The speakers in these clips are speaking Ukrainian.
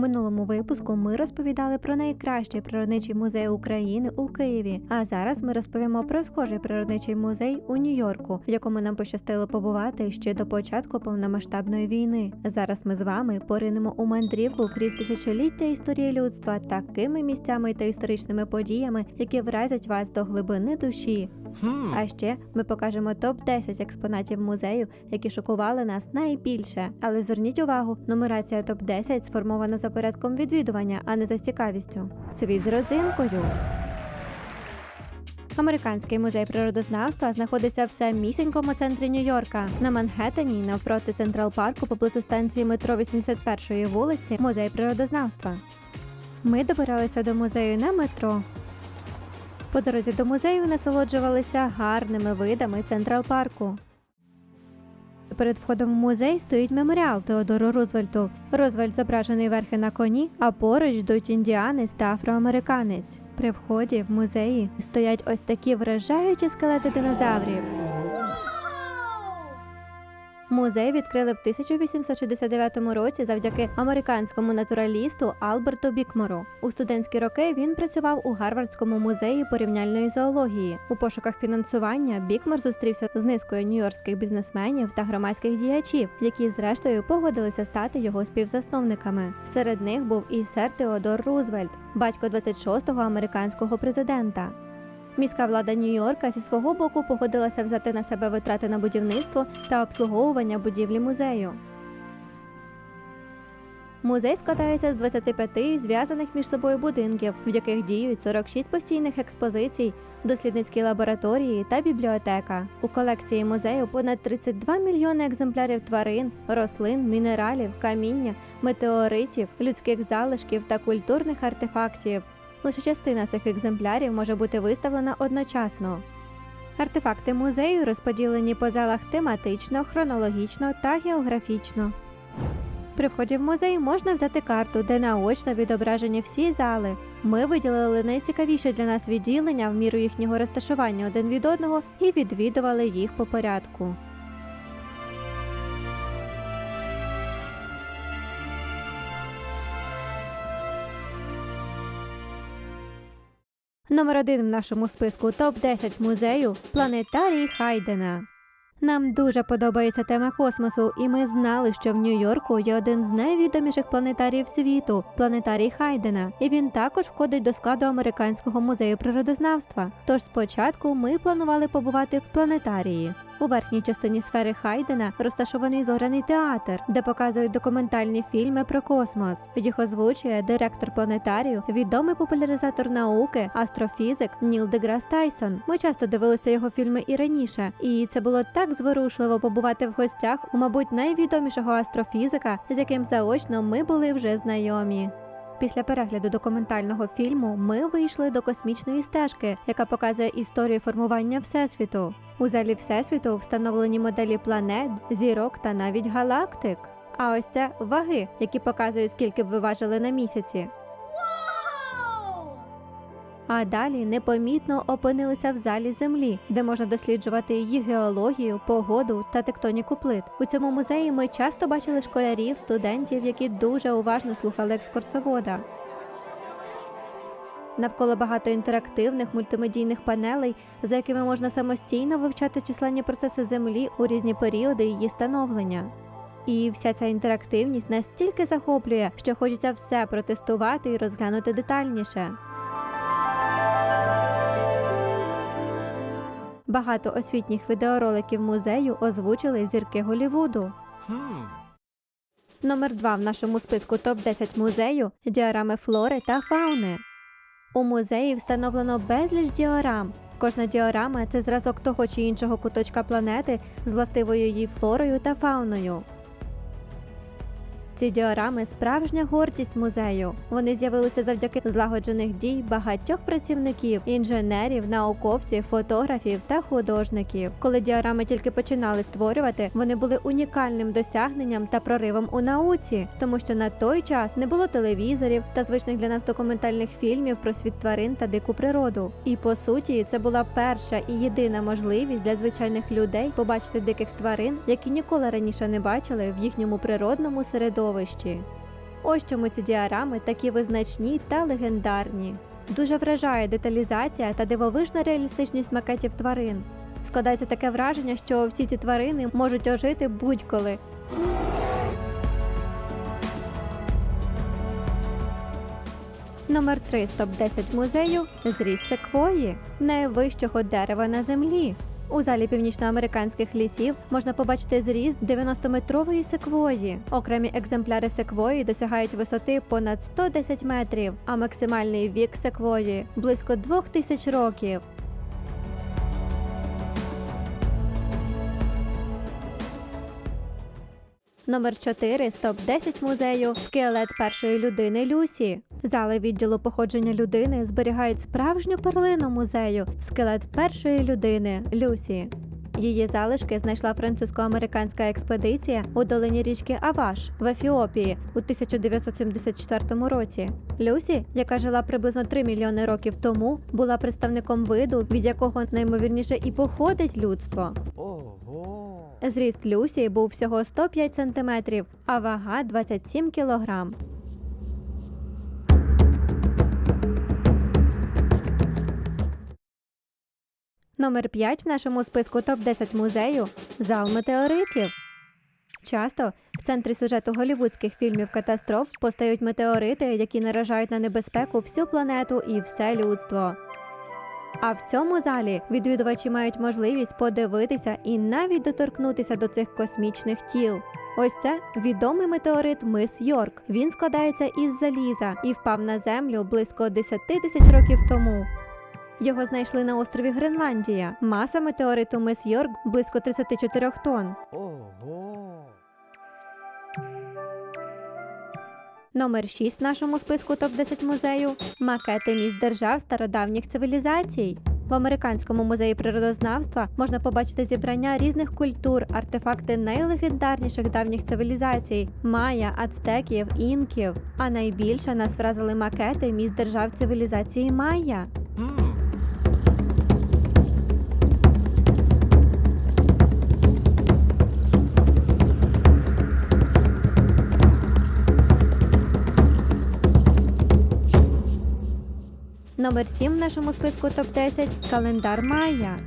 минулому випуску ми розповідали про найкращий природничий музей України у Києві. А зараз ми розповімо про схожий природничий музей у Нью-Йорку, в якому нам пощастило побувати ще до початку повномасштабної війни. Зараз ми з вами поринемо у мандрівку крізь тисячоліття історії людства такими місцями та історичними подіями, які вразять вас до глибини душі. А ще ми покажемо топ 10 експонатів музею, які шокували нас найбільше. Але зверніть увагу, нумерація топ 10 сформована за порядком відвідування, а не за цікавістю. Світ з родзинкою. Американський музей природознавства знаходиться в самісінькому центрі Нью-Йорка. На Манхеттені, навпроти Централ Парку, поблизу станції метро 81-ї вулиці, музей природознавства. Ми добиралися до музею на метро. По дорозі до музею насолоджувалися гарними видами Централ Парку. Перед входом в музей стоїть меморіал Теодору Рузвельту. Рузвельт зображений верхи на коні, а поруч йдуть індіанець та афроамериканець. При вході в музеї стоять ось такі вражаючі скелети динозаврів. Музей відкрили в 1869 році завдяки американському натуралісту Алберту Бікмору. У студентські роки він працював у Гарвардському музеї порівняльної зоології. У пошуках фінансування Бікмор зустрівся з низкою нью-йоркських бізнесменів та громадських діячів, які зрештою погодилися стати його співзасновниками. Серед них був і сер Теодор Рузвельт, батько 26-го американського президента. Міська влада Нью-Йорка зі свого боку погодилася взяти на себе витрати на будівництво та обслуговування будівлі музею. Музей складається з 25 зв'язаних між собою будинків, в яких діють 46 постійних експозицій, дослідницькі лабораторії та бібліотека. У колекції музею понад 32 мільйони екземплярів тварин, рослин, мінералів, каміння, метеоритів, людських залишків та культурних артефактів. Лише частина цих екземплярів може бути виставлена одночасно. Артефакти музею розподілені по залах тематично, хронологічно та географічно. При вході в музей можна взяти карту, де наочно відображені всі зали. Ми виділили найцікавіші для нас відділення в міру їхнього розташування один від одного і відвідували їх по порядку. Номер один в нашому списку топ 10 музею планетарій Хайдена. Нам дуже подобається тема космосу, і ми знали, що в Нью-Йорку є один з найвідоміших планетаріїв світу планетарій Хайдена, і він також входить до складу американського музею природознавства. Тож спочатку ми планували побувати в планетарії. У верхній частині сфери Хайдена розташований зоряний театр, де показують документальні фільми про космос. Їх озвучує директор планетарію, відомий популяризатор науки, астрофізик Ніл Деграс Тайсон. Ми часто дивилися його фільми і раніше, і це було так зворушливо побувати в гостях у, мабуть, найвідомішого астрофізика, з яким заочно ми були вже знайомі. Після перегляду документального фільму ми вийшли до космічної стежки, яка показує історію формування Всесвіту. У залі Всесвіту встановлені моделі планет, зірок та навіть галактик. А ось це ваги, які показують, скільки б ви важили на місяці. А далі непомітно опинилися в залі Землі, де можна досліджувати її геологію, погоду та тектоніку плит. У цьому музеї ми часто бачили школярів, студентів, які дуже уважно слухали екскурсовода. Навколо багато інтерактивних мультимедійних панелей, за якими можна самостійно вивчати численні процеси Землі у різні періоди її становлення. І вся ця інтерактивність настільки захоплює, що хочеться все протестувати і розглянути детальніше. Багато освітніх відеороликів музею озвучили зірки Голівуду. Хм. Номер два в нашому списку топ-10 музею діарами флори та фауни. У музеї встановлено безліч діорам. Кожна діорама це зразок того чи іншого куточка планети з властивою її флорою та фауною. Ці діорами справжня гордість музею. Вони з'явилися завдяки злагоджених дій багатьох працівників, інженерів, науковців, фотографів та художників. Коли діорами тільки починали створювати, вони були унікальним досягненням та проривом у науці, тому що на той час не було телевізорів та звичних для нас документальних фільмів про світ тварин та дику природу. І по суті, це була перша і єдина можливість для звичайних людей побачити диких тварин, які ніколи раніше не бачили в їхньому природному середовищі. Ось чому ці діарами такі визначні та легендарні. Дуже вражає деталізація та дивовижна реалістичність макетів тварин. Складається таке враження, що всі ці тварини можуть ожити будь-коли. Номер 3 з топ-10 музею зріс секвої, найвищого дерева на землі. У залі північноамериканських лісів можна побачити зріст 90-метрової секвої. Окремі екземпляри секвої досягають висоти понад 110 метрів, а максимальний вік секвої близько 2000 років. Номер 4 з топ-10 музею скелет першої людини Люсі. Зали відділу походження людини зберігають справжню перлину музею скелет першої людини Люсі. Її залишки знайшла французько-американська експедиція у долині річки Аваш в Ефіопії у 1974 році. Люсі, яка жила приблизно 3 мільйони років тому, була представником виду, від якого наймовірніше і походить людство. Ого! Зріст Люсі був всього 105 см, а вага 27 кг. Номер 5 в нашому списку топ-10 музею зал метеоритів. Часто в центрі сюжету голівудських фільмів катастроф постають метеорити, які наражають на небезпеку всю планету і все людство. А в цьому залі відвідувачі мають можливість подивитися і навіть доторкнутися до цих космічних тіл. Ось це відомий метеорит мис Йорк. Він складається із заліза і впав на землю близько 10 тисяч років тому. Його знайшли на острові Гренландія. Маса метеориту мис Йорк близько 34 тонн. Номер 6 в нашому списку топ-10 музею макети міст держав стародавніх цивілізацій. В американському музеї природознавства можна побачити зібрання різних культур, артефакти найлегендарніших давніх цивілізацій майя, ацтеків, інків. А найбільше нас вразили макети міст держав цивілізації майя. Номер 7 в нашому списку топ-10 календар Майя.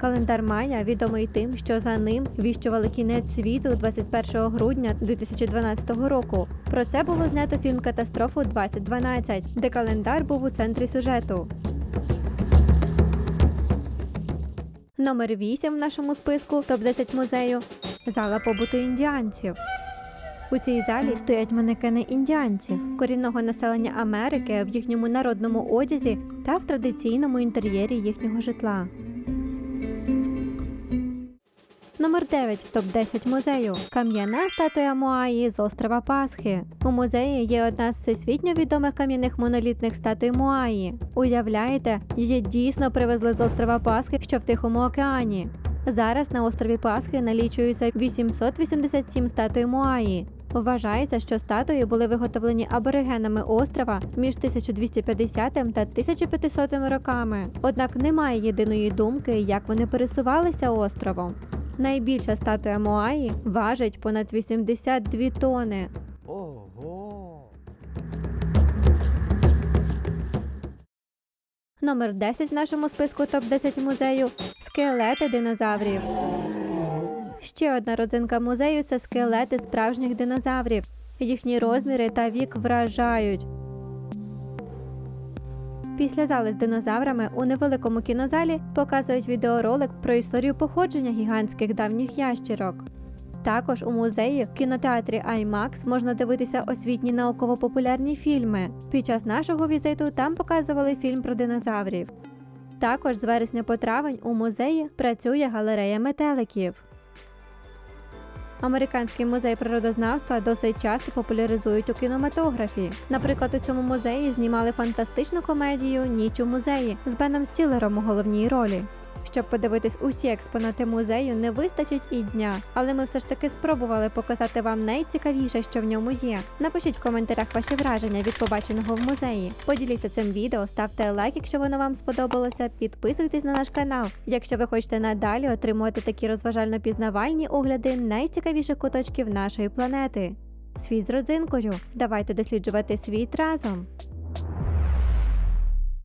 Календар Майя відомий тим, що за ним віщували кінець світу 21 грудня 2012 року. Про це було знято фільм Катастрофу 2012, де календар був у центрі сюжету. Номер 8 в нашому списку топ-10 музею зала побуту індіанців. У цій залі стоять манекени індіанців, корінного населення Америки в їхньому народному одязі та в традиційному інтер'єрі їхнього житла. Номер 9 в топ-10 музею кам'яна статуя Моаї з острова Пасхи. У музеї є одна з всесвітньо відомих кам'яних монолітних статуй Моаї. Уявляєте, її дійсно привезли з острова Пасхи, що в Тихому океані. Зараз на острові Пасхи налічується 887 статуй Моаї. Вважається, що статуї були виготовлені аборигенами острова між 1250 та 1500 роками. Однак немає єдиної думки, як вони пересувалися островом. Найбільша статуя Моаї важить понад 82 тони. Ого! Номер 10 в нашому списку топ-10 музею скелети динозаврів. Ще одна родзинка музею це скелети справжніх динозаврів. Їхні розміри та вік вражають. Після зали з динозаврами у невеликому кінозалі показують відеоролик про історію походження гігантських давніх ящерок. Також у музеї в кінотеатрі IMAX можна дивитися освітні науково-популярні фільми. Під час нашого візиту там показували фільм про динозаврів. Також з вересня по травень у музеї працює галерея метеликів. Американський музей природознавства досить часто популяризують у кінематографі. Наприклад, у цьому музеї знімали фантастичну комедію Ніч у музеї з Беном Стілером у головній ролі. Щоб подивитись усі експонати музею, не вистачить і дня, але ми все ж таки спробували показати вам найцікавіше, що в ньому є. Напишіть в коментарях ваші враження від побаченого в музеї. Поділіться цим відео, ставте лайк, якщо воно вам сподобалося. Підписуйтесь на наш канал, якщо ви хочете надалі отримувати такі розважально-пізнавальні огляди найцікавіших куточків нашої планети. Світ з родзинкою. Давайте досліджувати світ разом.